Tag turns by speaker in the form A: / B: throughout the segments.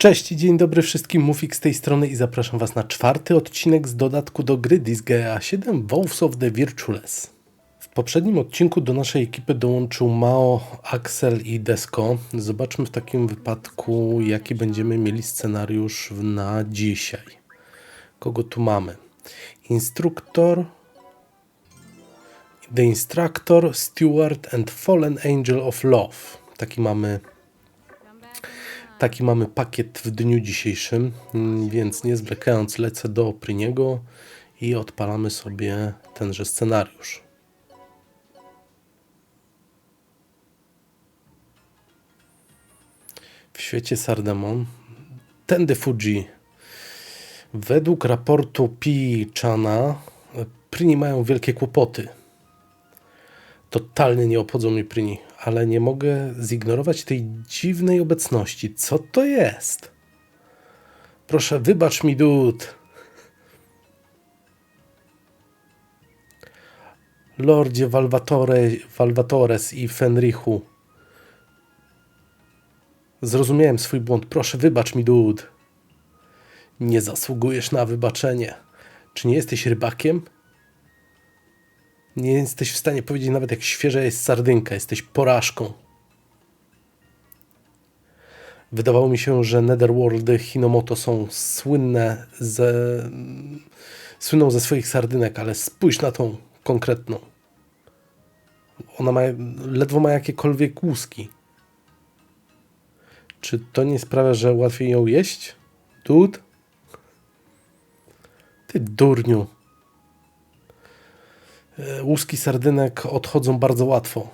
A: Cześć, dzień dobry wszystkim, Mufik z tej strony i zapraszam Was na czwarty odcinek z dodatku do gry Disgaea 7 Wolves of the Virtueless. W poprzednim odcinku do naszej ekipy dołączył Mao, Axel i Desko. Zobaczmy w takim wypadku, jaki będziemy mieli scenariusz na dzisiaj. Kogo tu mamy? Instruktor, The Instructor, Steward and Fallen Angel of Love. Taki mamy Taki mamy pakiet w dniu dzisiejszym, mm, więc nie zwlekając lecę do Opryniego i odpalamy sobie tenże scenariusz. W świecie Sardemon tędy Fuji. Według raportu Pi Chana Pryni mają wielkie kłopoty. Totalnie nie obchodzą mnie Pryni ale nie mogę zignorować tej dziwnej obecności. Co to jest? Proszę, wybacz mi, dud. Lordzie Valvatore, Valvatores i Fenrichu. Zrozumiałem swój błąd. Proszę, wybacz mi, dud. Nie zasługujesz na wybaczenie. Czy nie jesteś rybakiem? Nie jesteś w stanie powiedzieć nawet, jak świeża jest sardynka. Jesteś porażką. Wydawało mi się, że Netherworldy Hinomoto są słynne ze, słyną ze swoich sardynek, ale spójrz na tą konkretną. Ona ma, ledwo ma jakiekolwiek łuski. Czy to nie sprawia, że łatwiej ją jeść? Tut? Ty durniu. E, łuski sardynek odchodzą bardzo łatwo.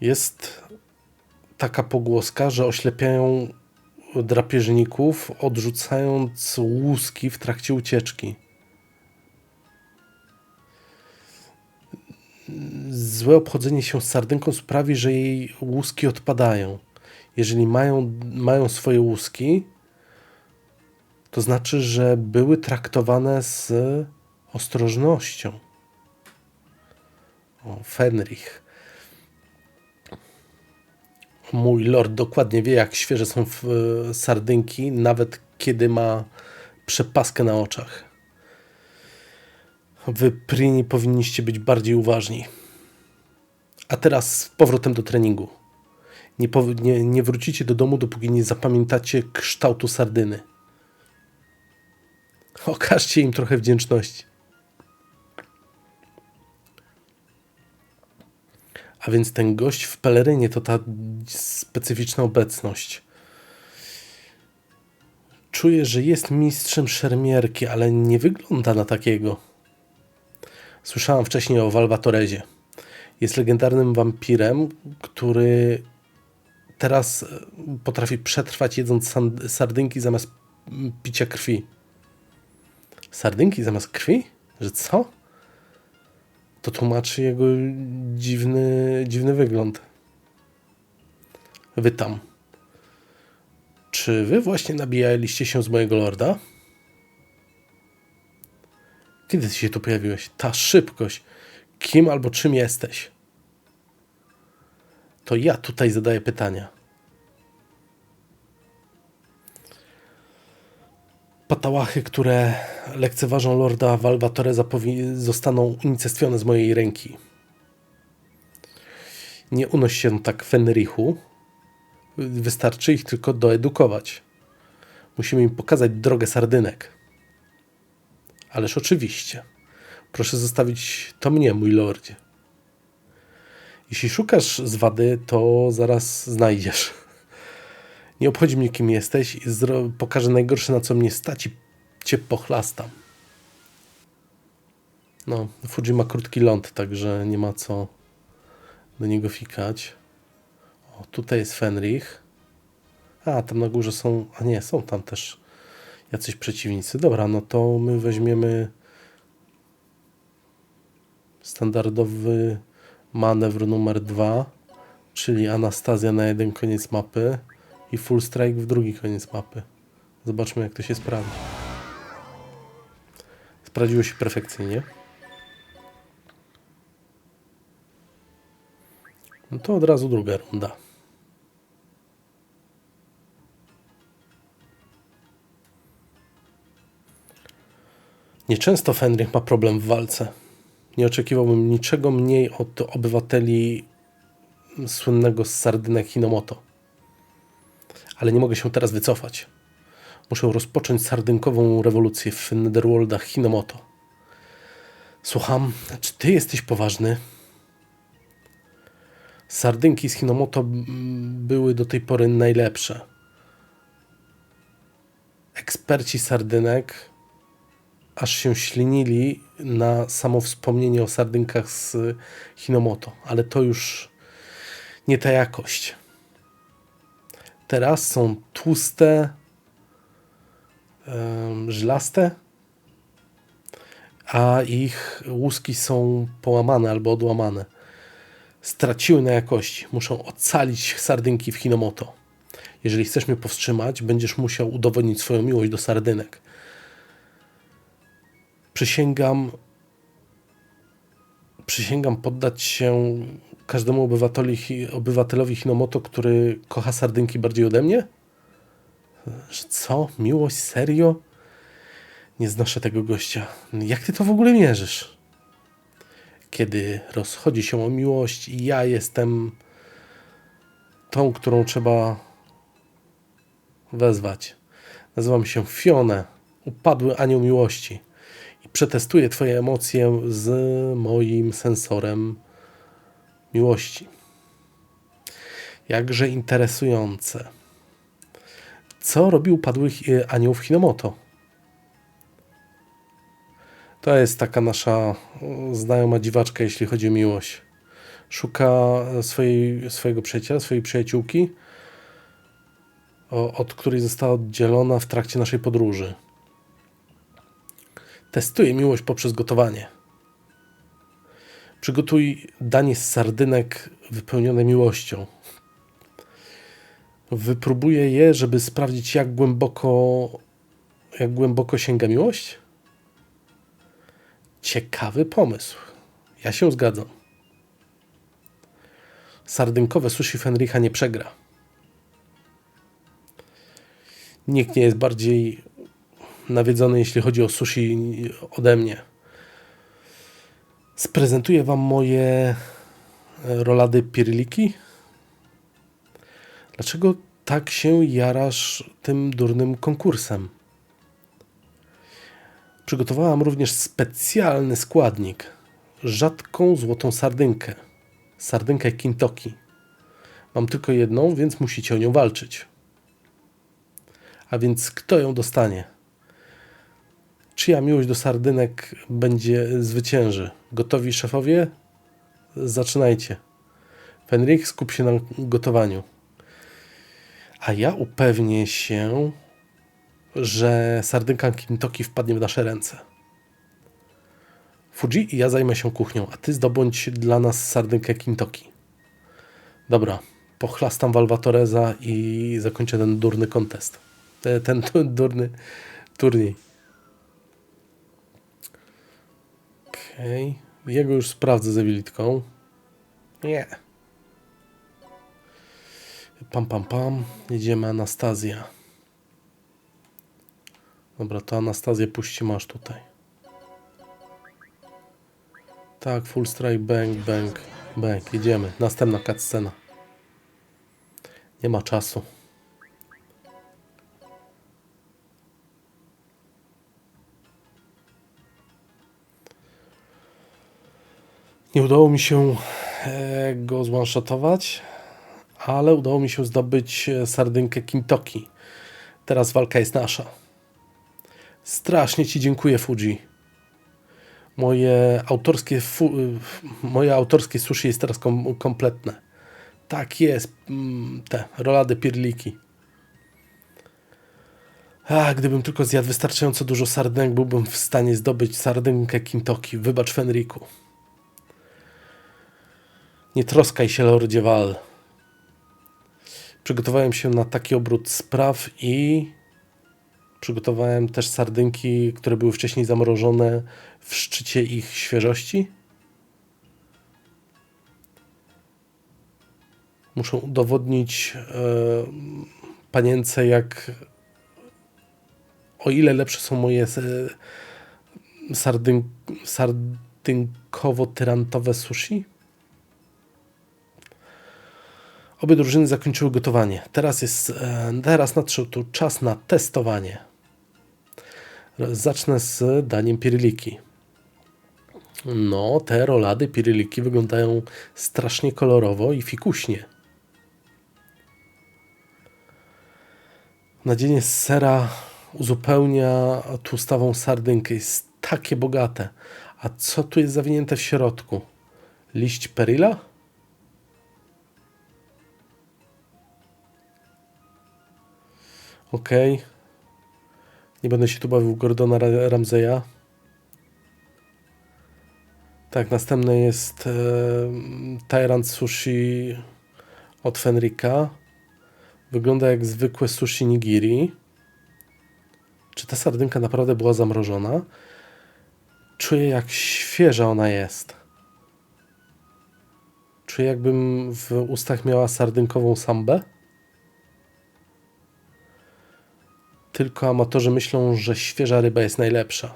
A: Jest taka pogłoska, że oślepiają drapieżników, odrzucając łuski w trakcie ucieczki. Złe obchodzenie się z sardynką sprawi, że jej łuski odpadają. Jeżeli mają, mają swoje łuski, to znaczy, że były traktowane z ostrożnością. O, Fenrich. Mój lord dokładnie wie, jak świeże są sardynki, nawet kiedy ma przepaskę na oczach. Wy, Prini, powinniście być bardziej uważni. A teraz z powrotem do treningu. Nie, nie, nie wrócicie do domu, dopóki nie zapamiętacie kształtu sardyny. Okażcie im trochę wdzięczności. A więc ten gość w pelerynie to ta specyficzna obecność. Czuję, że jest mistrzem szermierki, ale nie wygląda na takiego. Słyszałam wcześniej o Walvatorezie. Jest legendarnym wampirem, który teraz potrafi przetrwać jedząc sardynki zamiast picia krwi. Sardynki zamiast krwi? Że co? To tłumaczy jego dziwny, dziwny wygląd. Wytam. Czy wy właśnie nabijaliście się z mojego lorda? Kiedy ty się tu pojawiłeś? Ta szybkość. Kim albo czym jesteś? To ja tutaj zadaję pytania. patałachy, które lekceważą Lorda Valvatoreza zostaną unicestwione z mojej ręki. Nie unoś się tak Fenrichu. Wystarczy ich tylko doedukować. Musimy im pokazać drogę sardynek. Ależ oczywiście. Proszę zostawić to mnie, mój lordzie. Jeśli szukasz zwady, to zaraz znajdziesz. Nie obchodzi mnie, kim jesteś pokażę najgorsze, na co mnie stać i cię pochlastam. No, Fuji ma krótki ląd, także nie ma co do niego fikać. O, tutaj jest Fenrich. A, tam na górze są... A nie, są tam też jacyś przeciwnicy. Dobra, no to my weźmiemy standardowy manewr numer dwa, czyli Anastazja na jeden koniec mapy i full strike w drugi koniec mapy. Zobaczmy jak to się sprawdzi. Sprawdziło się perfekcyjnie. No to od razu druga runda. Nieczęsto Fenrich ma problem w walce. Nie oczekiwałbym niczego mniej od obywateli słynnego z Sardynek Hinomoto. Ale nie mogę się teraz wycofać. Muszę rozpocząć sardynkową rewolucję w Netherworldach Hinomoto. Słucham, czy ty jesteś poważny? Sardynki z Hinomoto były do tej pory najlepsze. Eksperci sardynek aż się ślinili na samo wspomnienie o sardynkach z Hinomoto, ale to już nie ta jakość. Teraz są tłuste, żelaste, a ich łuski są połamane albo odłamane. Straciły na jakości. Muszą ocalić sardynki w Hinomoto. Jeżeli chcesz mnie powstrzymać, będziesz musiał udowodnić swoją miłość do sardynek. Przysięgam, przysięgam poddać się każdemu obywatelowi, obywatelowi Hinomoto, który kocha sardynki bardziej ode mnie? Co? Miłość? Serio? Nie znoszę tego gościa. Jak ty to w ogóle mierzysz? Kiedy rozchodzi się o miłość i ja jestem tą, którą trzeba wezwać. Nazywam się Fione, upadły anioł miłości i przetestuję twoje emocje z moim sensorem miłości. Jakże interesujące. Co robił upadły anioł w Hinomoto? To jest taka nasza znajoma dziwaczka, jeśli chodzi o miłość. Szuka swojej, swojego przyjaciela, swojej przyjaciółki, od której została oddzielona w trakcie naszej podróży. Testuje miłość poprzez gotowanie. Przygotuj danie z sardynek wypełnione miłością. Wypróbuję je, żeby sprawdzić, jak głęboko, jak głęboko sięga miłość. Ciekawy pomysł. Ja się zgadzam. Sardynkowe sushi Fenricha nie przegra. Nikt nie jest bardziej nawiedzony, jeśli chodzi o sushi ode mnie. Sprezentuję Wam moje rolady pirliki. Dlaczego tak się jarasz tym durnym konkursem? Przygotowałam również specjalny składnik. Rzadką złotą sardynkę. Sardynkę Kintoki. Mam tylko jedną, więc musicie o nią walczyć. A więc kto ją dostanie? Czyja miłość do sardynek będzie zwycięży? Gotowi szefowie? Zaczynajcie. Fenrik, skup się na gotowaniu. A ja upewnię się, że sardynka Kintoki wpadnie w nasze ręce. Fuji i ja zajmę się kuchnią, a ty zdobądź dla nas sardynkę Kintoki. Dobra, pochlastam Walwatoreza i zakończę ten durny kontest. Ten, ten durny turniej. Okej. Okay. Jego już sprawdzę ze Wilitką. Nie. Pam, pam, pam. Jedziemy Anastazja. Dobra, to Anastazję puści masz tutaj. Tak, full strike, bang, bang, bang. Jedziemy. Następna cutscena. Nie ma czasu. Nie udało mi się e, go zwanshotować, ale udało mi się zdobyć e, sardynkę Kintoki. Teraz walka jest nasza. Strasznie Ci dziękuję, Fuji. Moje autorskie, fu moje autorskie sushi jest teraz kom kompletne. Tak jest. Mm, te rolady pirliki. A, gdybym tylko zjadł wystarczająco dużo sardynek, byłbym w stanie zdobyć sardynkę Kintoki. Wybacz, Fenriku. Nie troskaj się, Lordzie Val. Przygotowałem się na taki obrót spraw i przygotowałem też sardynki, które były wcześniej zamrożone w szczycie ich świeżości. Muszę udowodnić e, panience, jak o ile lepsze są moje sardyn, sardynkowo-tyrantowe sushi. Obie drużyny zakończyły gotowanie. Teraz jest, e, teraz nadszedł czas na testowanie. Zacznę z daniem piryliki. No, te rolady piryliki wyglądają strasznie kolorowo i fikuśnie. Nadzienie z sera uzupełnia tłustawą sardynkę. Jest takie bogate. A co tu jest zawinięte w środku? Liść peryla? Okej. Okay. Nie będę się tu bawił Gordona Ramseya. Tak, następny jest e, Tyrant Sushi od Fenrika. Wygląda jak zwykłe sushi nigiri. Czy ta sardynka naprawdę była zamrożona? Czuję jak świeża ona jest. Czuję jakbym w ustach miała sardynkową sambę. Tylko amatorzy myślą, że świeża ryba jest najlepsza.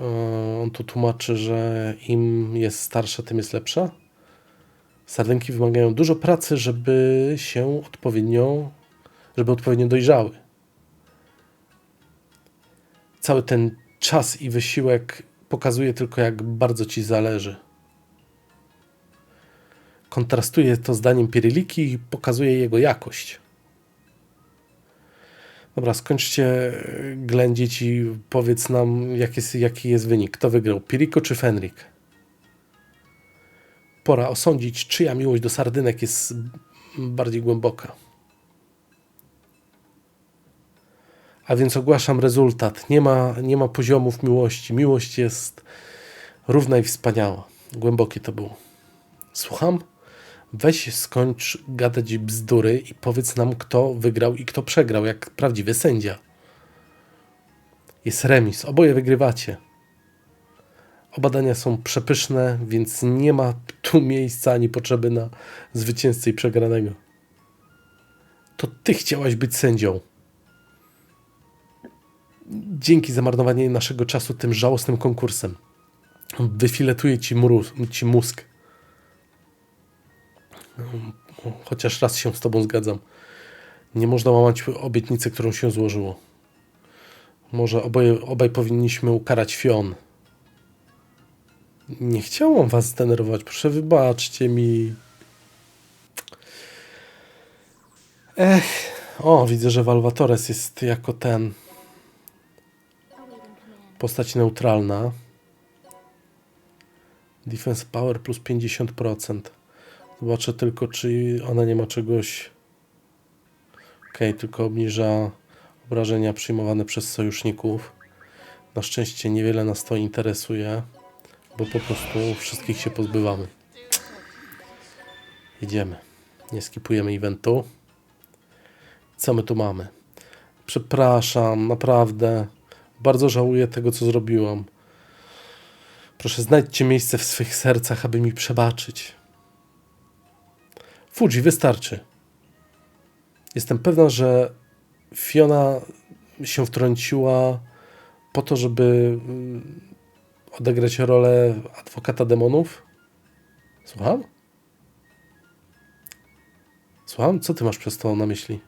A: E, on tu tłumaczy, że im jest starsza, tym jest lepsza. Sardynki wymagają dużo pracy, żeby się odpowiednio, żeby odpowiednio dojrzały. Cały ten czas i wysiłek pokazuje tylko, jak bardzo ci zależy. Kontrastuje to zdaniem Piryliki i pokazuje jego jakość. Dobra, skończcie ględzić i powiedz nam, jak jest, jaki jest wynik. Kto wygrał, Piriko czy Fenrik? Pora osądzić, czyja miłość do sardynek jest bardziej głęboka. A więc ogłaszam rezultat. Nie ma, nie ma poziomów miłości. Miłość jest równa i wspaniała. Głębokie to było. Słucham? Weź skończ gadać bzdury i powiedz nam, kto wygrał i kto przegrał, jak prawdziwy sędzia. Jest remis, oboje wygrywacie. Obadania są przepyszne, więc nie ma tu miejsca ani potrzeby na zwycięzcę i przegranego. To ty chciałaś być sędzią. Dzięki za marnowanie naszego czasu tym żałosnym konkursem. Wyfiletuję ci, ci mózg. Chociaż raz się z tobą zgadzam. Nie można łamać obietnicy, którą się złożyło. Może oboje, obaj powinniśmy ukarać Fion. Nie chciałam was zdenerwować, proszę wybaczcie mi. Ech, o, widzę, że Valvatores jest jako ten postać neutralna. Defense power plus 50%. Zobaczę tylko, czy ona nie ma czegoś. Ok, tylko obniża obrażenia przyjmowane przez sojuszników. Na szczęście niewiele nas to interesuje bo po prostu wszystkich się pozbywamy. Jedziemy. Nie skipujemy eventu. Co my tu mamy? Przepraszam, naprawdę. Bardzo żałuję tego, co zrobiłam. Proszę, znajdźcie miejsce w swych sercach, aby mi przebaczyć. Fuji, wystarczy. Jestem pewna, że Fiona się wtrąciła po to, żeby odegrać rolę adwokata demonów? Słucham? Słucham? Co ty masz przez to na myśli?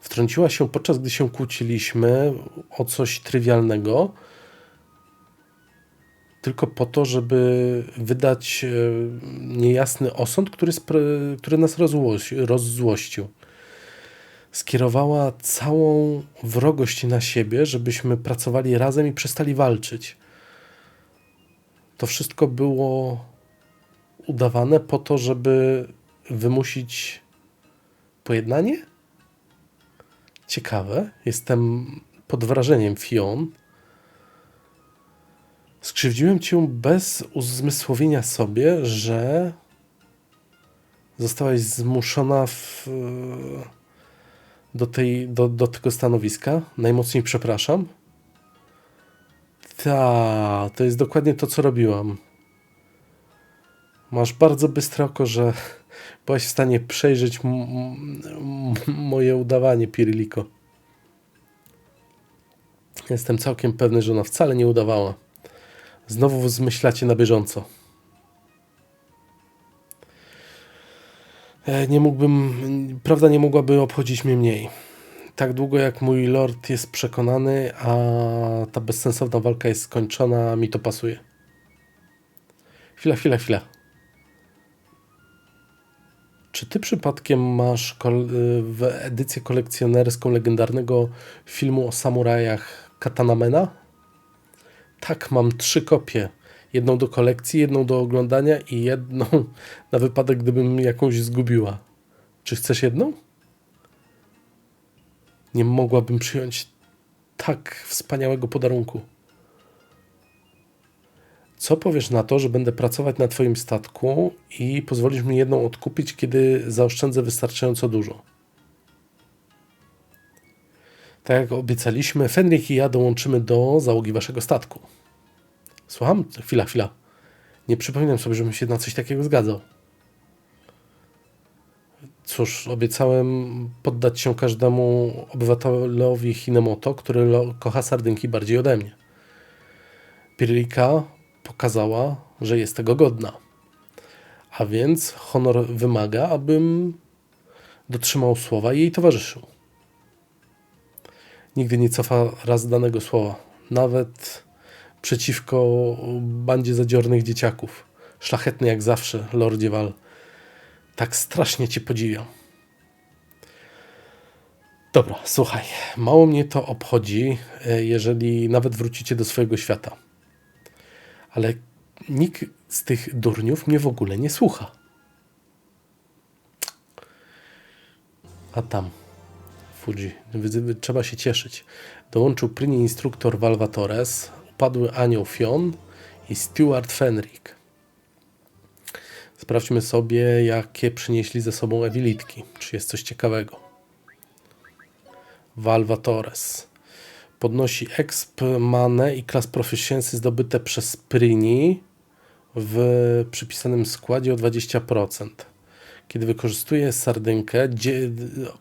A: Wtrąciła się podczas gdy się kłóciliśmy o coś trywialnego, tylko po to, żeby wydać e, niejasny osąd, który, który nas rozzłościł skierowała całą wrogość na siebie, żebyśmy pracowali razem i przestali walczyć. To wszystko było udawane po to, żeby wymusić pojednanie? Ciekawe. Jestem pod wrażeniem Fion. Skrzywdziłem cię bez uzmysłowienia sobie, że zostałaś zmuszona w do, tej, do, do tego stanowiska. Najmocniej przepraszam. Ta, to jest dokładnie to, co robiłam. Masz bardzo bystre oko, że byłaś w stanie przejrzeć moje udawanie, Piriliko. Jestem całkiem pewny, że ona wcale nie udawała. Znowu zmyślacie na bieżąco. E, Nie mógłbym, prawda nie mogłaby obchodzić mnie mniej. Tak długo jak mój lord jest przekonany, a ta bezsensowna walka jest skończona, mi to pasuje. Chwila, chwila, chwila. Czy ty przypadkiem masz y, w edycję kolekcjonerską legendarnego filmu o samurajach Katanamena? Tak, mam trzy kopie. Jedną do kolekcji, jedną do oglądania i jedną na wypadek, gdybym jakąś zgubiła. Czy chcesz jedną? Nie mogłabym przyjąć tak wspaniałego podarunku. Co powiesz na to, że będę pracować na Twoim statku i pozwolisz mi jedną odkupić, kiedy zaoszczędzę wystarczająco dużo? Tak jak obiecaliśmy, Fenrik i ja dołączymy do załogi Waszego statku. Słucham? Chwila, chwila. Nie przypominam sobie, żebym się na coś takiego zgadzał. Cóż, obiecałem poddać się każdemu obywatelowi Hinemoto, który kocha sardynki bardziej ode mnie. Pirlika pokazała, że jest tego godna. A więc honor wymaga, abym dotrzymał słowa i jej towarzyszył. Nigdy nie cofa raz danego słowa, nawet przeciwko bandzie zadziornych dzieciaków. Szlachetny jak zawsze, Lordzie Wal. Tak strasznie cię podziwiam. Dobra, słuchaj, mało mnie to obchodzi, e, jeżeli nawet wrócicie do swojego świata. Ale nikt z tych durniów mnie w ogóle nie słucha. A tam, Fuji, trzeba się cieszyć. Dołączył pryni instruktor Valva Torres, upadły anioł Fion i Stuart Fenrick. Sprawdźmy sobie, jakie przynieśli ze sobą ewilitki. Czy jest coś ciekawego. Valva Torres. Podnosi exp, manę i klas proficiency zdobyte przez Prini w przypisanym składzie o 20%. Kiedy wykorzystuje sardynkę,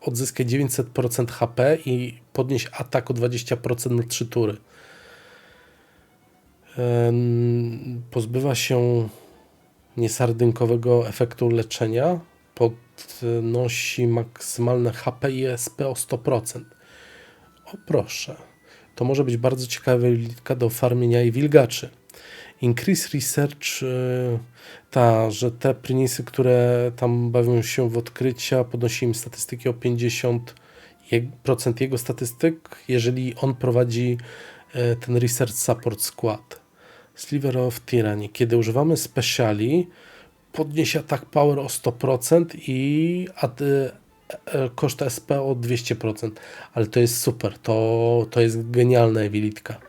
A: odzyskaj 900% HP i podnieś atak o 20% na 3 tury. Pozbywa się niesardynkowego efektu leczenia. Podnosi maksymalne HP i SP o 100%. O proszę. To może być bardzo ciekawa litka do farmienia i wilgaczy. Increase Research, y, ta, że te prinisy, które tam bawią się w odkrycia, podnosi im statystyki o 50% jego statystyk, jeżeli on prowadzi y, ten Research Support Squad. Sliver of Tyranny. Kiedy używamy speciali, podniesie atak power o 100% i e, e, koszt SP o 200%. Ale to jest super, to, to jest genialna ewilitka.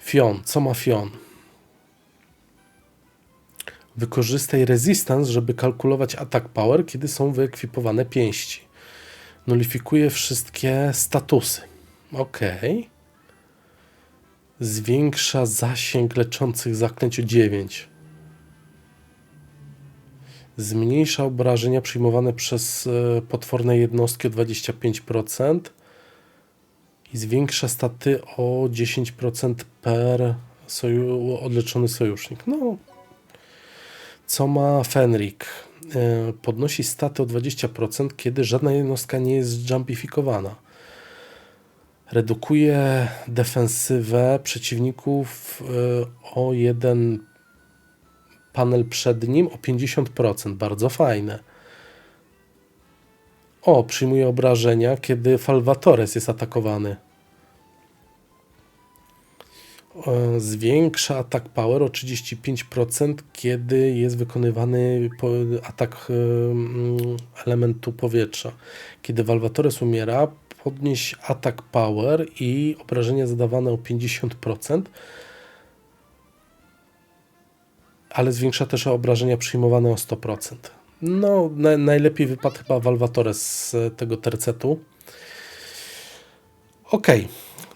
A: Fion, co ma Fion? Wykorzystaj resistance, żeby kalkulować atak power, kiedy są wyekwipowane pięści. Nullifikuje wszystkie statusy. Ok. Zwiększa zasięg leczących zaklęć o 9. Zmniejsza obrażenia przyjmowane przez e, potworne jednostki o 25% i zwiększa staty o 10% per soju, odleczony sojusznik. No, co ma Fenrik? E, Podnosi staty o 20%, kiedy żadna jednostka nie jest jumpifikowana. Redukuje defensywę przeciwników e, o jeden panel przed nim o 50%. Bardzo fajne. O, przyjmuje obrażenia, kiedy Falvatores jest atakowany. E, Zwiększa atak power o 35%, kiedy jest wykonywany atak e, mm, elementu powietrza. Kiedy Valvatores umiera, podnieś atak power i obrażenia zadawane o 50%, ale zwiększa też obrażenia przyjmowane o 100%. No, na, najlepiej wypadł chyba Valvatores z tego tercetu. Ok,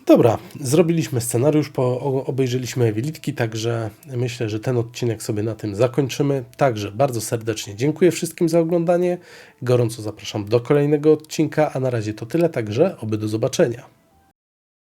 A: Dobra, zrobiliśmy scenariusz, po, obejrzeliśmy Ewilitki, także myślę, że ten odcinek sobie na tym zakończymy. Także bardzo serdecznie dziękuję wszystkim za oglądanie. Gorąco zapraszam do kolejnego odcinka, a na razie to tyle, także oby do zobaczenia.